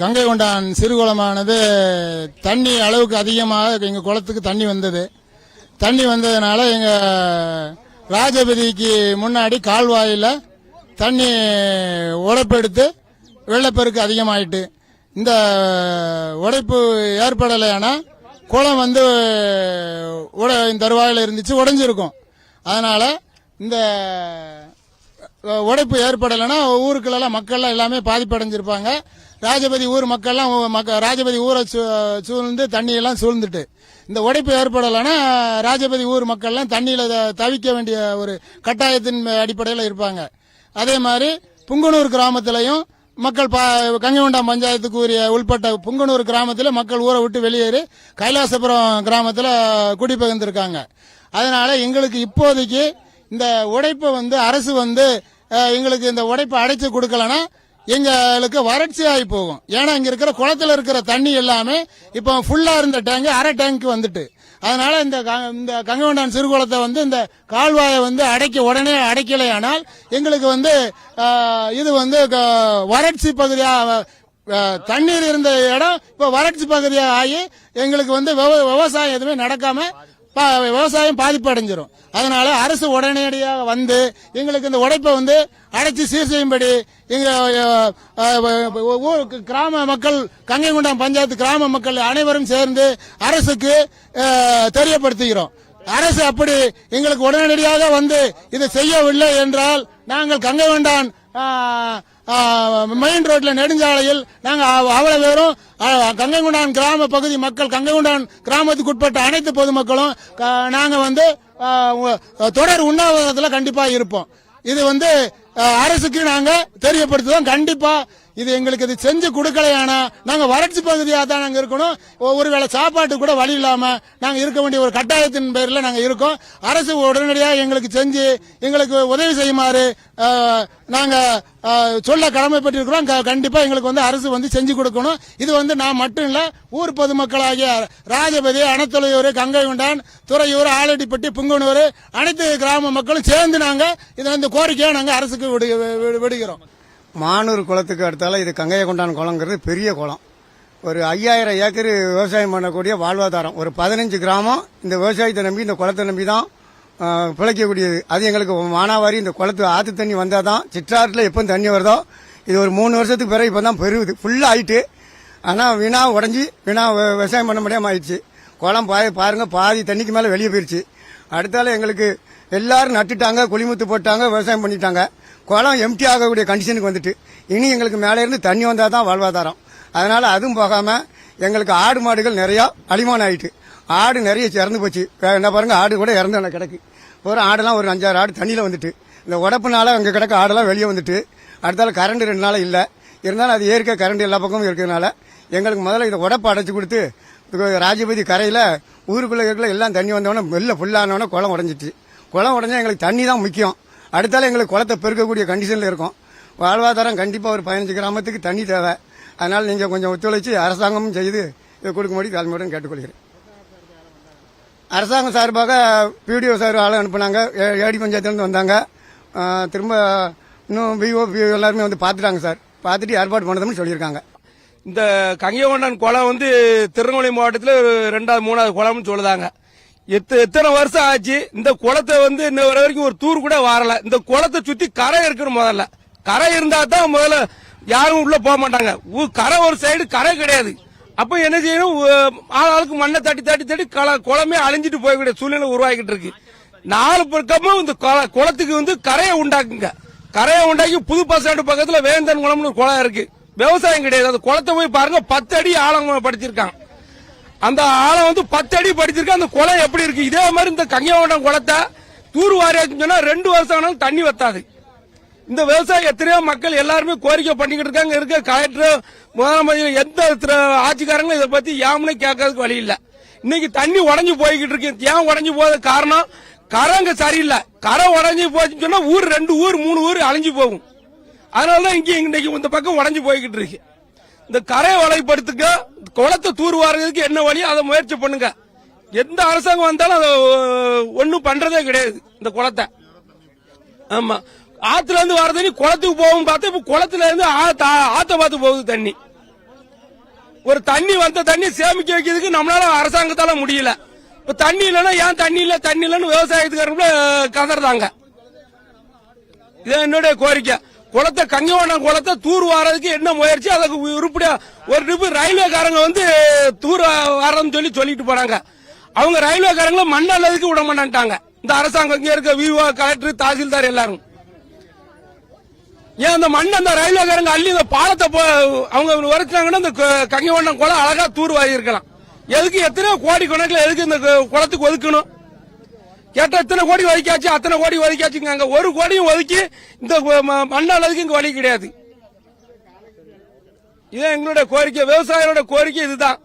கங்கை கொண்டான் சிறுகுளமானது தண்ணி அளவுக்கு அதிகமாக எங்கள் குளத்துக்கு தண்ணி வந்தது. தண்ணி வந்ததுனால எங்கள் ராஜபதிக்கு முன்னாடி கால்வாயில் தண்ணி உடைப்பெடுத்து வெள்ளப்பெருக்கு அதிகமாயிட்டு. இந்த உடைப்பு ஏற்படலைன்னா குளம் வந்து உட தருவாயில் இருந்துச்சு உடைஞ்சிருக்கும். அதனால் இந்த உடைப்பு ஏற்படலைன்னா ஊருக்குள்ளெல்லாம் மக்கள்லாம் எல்லாமே பாதிப்படைஞ்சிருப்பாங்க. ராஜபதி ஊர் மக்கள்லாம் மக்க- ராஜபதி ஊரை சூ- சூழ்ந்து தண்ணியெல்லாம் சூழ்ந்துட்டு. இந்த உடைப்பு ஏற்படலைன்னா ராஜபதி ஊர் மக்கள்லாம் தண்ணியில் தவிக்க வேண்டிய ஒரு கட்டாயத்தின் அடிப்படையில் இருப்பாங்க. அதே மாதிரி புங்குனூர் கிராமத்திலையும் மக்கள் பா கங்கவண்டாம் பஞ்சாயத்துக்கு உரிய உள்பட்ட புங்கனூர் கிராமத்தில் மக்கள் ஊரை விட்டு வெளியேறி கைலாசபுரம் கிராமத்தில் குடிபெயர்ந்திருக்காங்க. அதனால் எங்களுக்கு இப்போதைக்கு இந்த உடைப்பை வந்து அரசு வந்து எங்களுக்கு இந்த உடைப்பை அடைச்சு கொடுக்கலன்னா எங்களுக்கு வறட்சி ஆகி போகும். ஏன்னா இங்க இருக்கிற குளத்துல இருக்கிற தண்ணி எல்லாமே இப்போ ஃபுல்லா இருந்த டேங்கு அரை டேங்க்கு வந்துட்டு. அதனால இந்த க- இந்த கங்கவண்டான் சிறுகுளத்தை வந்து இந்த கால்வாயை வந்து அடைக்க உடனே அடைக்கலையானால் எங்களுக்கு வந்து இது வந்து க- வறட்சி பகுதியா தண்ணீர் இருந்த இடம் இப்போ வறட்சி பகுதியா ஆகி எங்களுக்கு வந்து விவ- விவசாயம் எதுவுமே நடக்காம விவசாயம் பாதிப்பு அடைஞ்சிடும் அதனால அரசு உடனடியாக வந்து எங்களுக்கு இந்த உடைப்பை வந்து அடைச்சு சீர் செய்யும்படி எங்க ஊர் கிராம மக்கள் கங்கைகுண்டம் பஞ்சாயத்து கிராம மக்கள் அனைவரும் சேர்ந்து அரசுக்கு தெரியப்படுத்துகிறோம். அரசு அப்படி எங்களுக்கு உடனடியாக வந்து இதை செய்யவில்லை என்றால் நாங்கள் கங்கை கொண்டான் மெயின் ரோட்ல நெடுஞ்சாலையில் நாங்கள் அவ்வளவு பேரும் கங்கைகுண்டான் கிராம பகுதி மக்கள் கங்கைகுண்டான் கிராமத்துக்கு உட்பட்ட அனைத்து பொதுமக்களும் க- வந்து தொடர் உண்ணாவிரதத்தில் கண்டிப்பாக இருப்போம். இது வந்து அரசுக்கு நாங்கள் தெரியப்படுத்துவோம் கண்டிப்பாக இது எங்களுக்கு இது செஞ்சு கொடுக்கலையானா? நாங்க வறட்சி பகுதியா தான் நாங்க இருக்கணும். ஒருவேளை சாப்பாட்டு கூட வழி இல்லாம நாங்க இருக்க வேண்டிய ஒரு கட்டாயத்தின் பேர்ல நாங்க இருக்கோம். அரசு உடனடியாக எங்களுக்கு செஞ்சு எங்களுக்கு உதவி செய்யுமாறு நாங்கள் நாங்க சொல்ல கடமைப்பட்டிருக்கிறோம். க- கண்டிப்பா எங்களுக்கு வந்து அரசு வந்து செஞ்சு கொடுக்கணும். இது வந்து நான் மட்டும் இல்ல ஊர் பொதுமக்களாகிய ராஜபதி அனத்துறையூர் கங்கைகுண்டான் துறையூர் ஆலடிப்பட்டி புங்கனூர் அனைத்து கிராம மக்களும் சேர்ந்து நாங்க இதை இந்த கோரிக்கையை நாங்க அரசுக்கு விடு- விடுகிறோம். மானூர் குளத்துக்கு அடுத்தால இது கங்கையை கொண்டான் குளங்கிறது பெரிய குளம். ஒரு ஐயாயிரம் ஏக்கர் விவசாயம் பண்ணக்கூடிய வாழ்வாதாரம். ஒரு பதினஞ்சு கிராமம் இந்த விவசாயத்தை நம்பி இந்த குளத்தை நம்பி தான் பிழைக்கக்கூடியது. அது எங்களுக்கு மானாவாரி இந்த குளத்து ஆத்து தண்ணி வந்தால் தான் சிற்றாற்றில் எப்போ தண்ணி வருதோ இது ஒரு மூணு வருஷத்துக்கு பிறகு இப்போ தான் பெருகுது. ஃபுல்லாக ஆயிட்டு. ஆனால் வீணா உடஞ்சி வீணா விவசாயம் பண்ண முடியாமல் ஆயிடுச்சு. குளம் பா பாருங்கள் பாதி தண்ணிக்கு மேலே வெளியே போயிடுச்சு அடுத்தால எங்களுக்கு எல்லாரும் நட்டுட்டாங்க குளிமுத்து போட்டாங்க விவசாயம் பண்ணிட்டாங்க. குளம் எம்டி ஆகக்கூடிய கண்டிஷனுக்கு வந்துட்டு இனி எங்களுக்கு மேலே இருந்து தண்ணி வந்தால் தான் வாழ்வாதாரம். அதனால் அதுவும் போகாமல் எங்களுக்கு ஆடு மாடுகள் நிறையா அழிமானம் ஆயிட்டு ஆடு நிறைய இறந்து போச்சு. என்ன பாருங்கள் ஆடு கூட இறந்து கிடக்கு. ஒரு ஆடெல்லாம் ஒரு அஞ்சாறு ஆடு தண்ணியில் வந்துட்டு. இந்த உடப்புனால அங்கே கிடக்க ஆடெல்லாம் வெளியே வந்துட்டு அடுத்தால கரண்ட் ரெண்டு நாள் இல்லை. இருந்தாலும் அது ஏற்க கரண்ட் எல்லா பக்கமும் இருக்கிறதுனால எங்களுக்கு முதல்ல இதை உடப்பு அடைச்சி கொடுத்து ராஜபதி கரையில் ஊருக்குள்ளே இருக்கிற எல்லாம் தண்ணி வந்தவொடனே வெளில ஃபுல்லானவொடனே குளம் உடஞ்சிட்டு குளம் உடஞ்சா எங்களுக்கு தண்ணி தான் முக்கியம். அடுத்தால எங்களுக்கு குளத்தை பெருக்கக்கூடிய கண்டிஷனில் இருக்கும். வாழ்வாதாரம் கண்டிப்பாக ஒரு பதினஞ்சு கிராமத்துக்கு தண்ணி தேவை. அதனால் நீங்கள் கொஞ்சம் ஒத்துழைச்சி அரசாங்கமும் செய்து இதை கொடுக்கும்படி தாழ்மையுடன் கேட்டுக்கொள்கிறேன். அரசாங்கம் சார்பாக பிடிஓ சார் ஆளை அனுப்புனாங்க. ஏ- ஏடி பஞ்சாயத்துலேருந்து வந்தாங்க. திரும்ப இன்னும் விஓ பிஓ எல்லாருமே வந்து பார்த்துட்டாங்க சார். பார்த்துட்டு ஏற்பாடு பண்ணதுன்னு சொல்லியிருக்காங்க. இந்த கங்கைகொண்டான் குளம் வந்து திருநெல்வேலி மாவட்டத்தில் ரெண்டாவது மூணாவது குளம்னு சொல்லுதாங்க. எத்தனை வருஷம் ஆச்சு? இந்த குளத்தை வந்து இன்ன வரை வரைக்கும் ஒரு தூர் கூட வரல. இந்த குளத்தை சுத்தி கரை இருக்கணும் முதல்ல. கரை இருந்தா தான் முதல்ல யாரும் உள்ள போக மாட்டாங்க. கரை ஒரு சைடு கரை கிடையாது. அப்ப என்ன செய்யணும்? ஆளாளுக்கு மண்ணை தட்டி தட்டி தட்டி கள- குளமே அழிஞ்சிட்டு போயக்கூடிய சூழ்நிலை உருவாக்கிட்டு இருக்கு. நாலு பக்கமும் இந்த குள- குளத்துக்கு வந்து கரையை உண்டாக்குங்க. கரையை உண்டாக்கி புது பஸ் ஸ்டாண்டு பக்கத்துல வேந்தன் குளம்னு குளம் இருக்கு. விவசாயம் கிடையாது. அந்த குளத்தை போய் பாருங்க பத்து அடி ஆழம் படிச்சிருக்கான். அந்த ஆழம் வந்து பத்து அடி படிச்சிருக்கு அந்த குளம் எப்படி இருக்கு? இதே மாதிரி இந்த கங்கையாவட்டம் குளத்தை தூர் வாரியாச்சுன்னு சொன்னா ரெண்டு வருஷம் ஆனாலும் தண்ணி வத்தாது. இந்த விவசாயம் எத்தனையோ மக்கள் எல்லாருமே கோரிக்கை பண்ணிக்கிட்டு இருக்காங்க. இருக்க கலெக்டர் முதலமைச்சர் எந்த ஆட்சிக்காரங்களும் இதை பத்தி யாமுனே கேட்கறதுக்கு வழி இல்லை. இன்னைக்கு தண்ணி உடஞ்சு போய்கிட்டு இருக்கு. ஏன் உடஞ்சு போகிறது காரணம்? கரங்க சரியில்லை. கரை உடஞ்சி போச்சுன்னு சொன்னா ஊர் ரெண்டு ஊர் மூணு ஊர் அழிஞ்சு போகும். அதனாலதான் இங்க இன்னைக்கு இந்த பக்கம் உடஞ்சு போய்கிட்டு இருக்கு. இந்த கரையை வலைப்படுத்துக்க குளத்தை தூர்வாரதுக்கு என்ன வழியோ அதை முயற்சி பண்ணுங்க. எந்த அரசாங்கம் வந்தாலும் அதை ஒன்னும் பண்றதே கிடையாது இந்த குளத்தை. ஆமா. ஆத்துல இருந்து வர தண்ணி குளத்துக்கு போகும் பார்த்தா இப்ப குளத்துல இருந்து ஆத்த பார்த்து போகுது தண்ணி. ஒரு தண்ணி வந்த தண்ணி சேமிக்க வைக்கிறதுக்கு நம்மளால அரசாங்கத்தால முடியல. இப்ப தண்ணி இல்லைன்னா ஏன் தண்ணி இல்ல? தண்ணி இல்லைன்னு விவசாயத்துக்காரங்களும் கதறாங்க. இதான் என்னுடைய கோரிக்கை. குளத்தை கங்கவண்ணம் குளத்தை தூர் வாரதுக்கு என்ன முயற்சி? அதுக்கு உருப்படியா ஒரு ட்ரிப்பு ரயில்வேக்காரங்க வந்து தூர் வாரன்னு சொல்லி சொல்லிட்டு போறாங்க அவங்க ரயில்வேக்காரங்களும் மண் அல்லதுக்கு விட மாட்டாங்க. இந்த அரசாங்கம் இங்க இருக்க விவோ கலெக்டர் தாசில்தார் எல்லாரும். ஏன் அந்த மண் அந்த ரயில்வேக்காரங்க அள்ளி இந்த பாலத்தை போ- அவங்க உரைச்சாங்கன்னா இந்த க- கங்கவண்ணம் குளம் அழகா தூர் வாரி இருக்கலாம் எதுக்கு எத்தனையோ கோடி கணக்கில் எதுக்கு இந்த குளத்துக்கு ஒதுக்கணும்? கேட்டா இத்தனை கோடி ஒதுக்கியாச்சு அத்தனை கோடி ஒதுக்கியாச்சுங்க. அங்க ஒரு கோடியும் ஒதுக்கி இந்த கு- ம- இங்க வழி கிடையாது. இதுதான் எங்களுடைய கோரிக்கை விவசாயிகளோட கோரிக்கை இதுதான்.